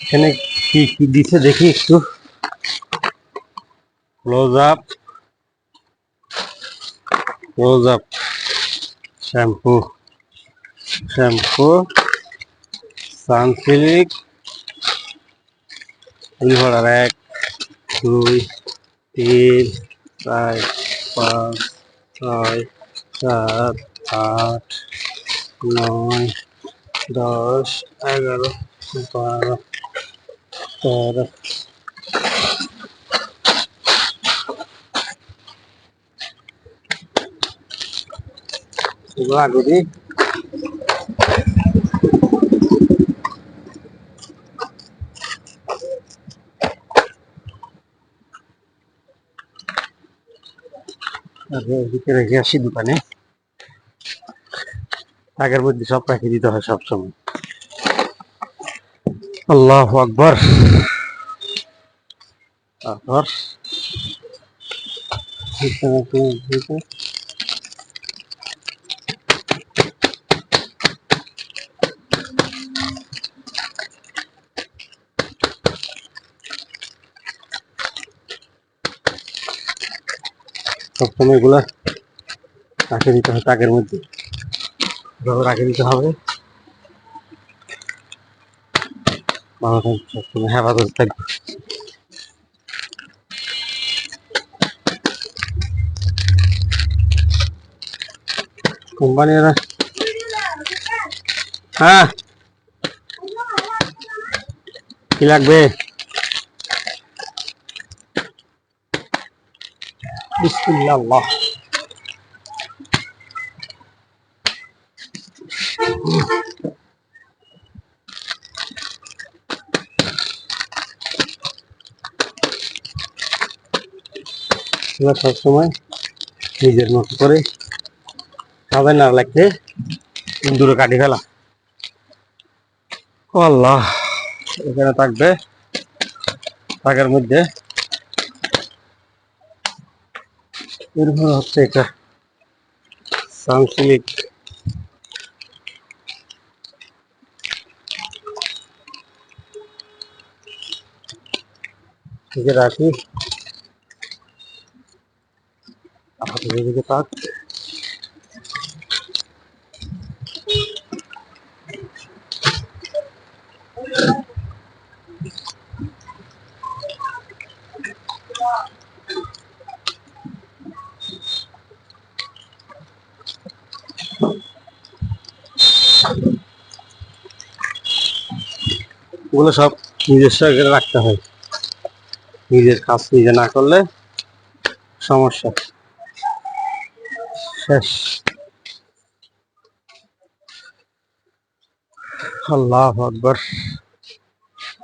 এখানে কি কি দিছে দেখি একটু। Close up close up shampoo shampoo Sunsilk river এক, দুই, তিন, চার, পাঁচ, ছয়, সাত, আট, নয় দশ এগারো বারো তেরো এগুলো আগে দিই আগে এদিকে রেখে আসি দোকানে আগের মধ্যে সব রাখি দিতে হয় সবসময়। আল্লাহ আকবর। সবসময় এগুলা রাখে দিতে হয় তাকের মধ্যে। এভাবে রাখে দিতে হবে ভালো থাকবে সবসময় হেফাজত থাকবে কোম্পানিরা হ্যাঁ কি লাগবে বিসমিল্লাহ এগুলো সবসময় নিজের মতো করে খাবে না লাগছে দূরে কাটি ফেলা। আল্লাহ, এখানে থাকবে, থাকার মধ্যে এরপর হচ্ছে এটা। সানসিলিক থেকে রাখি থাক ওগুলো সব নিজস্ব রাখতে হয়। নিজের কাজ নিজে না করলে সমস্যা। শেষ। আল্লাহ আকবর।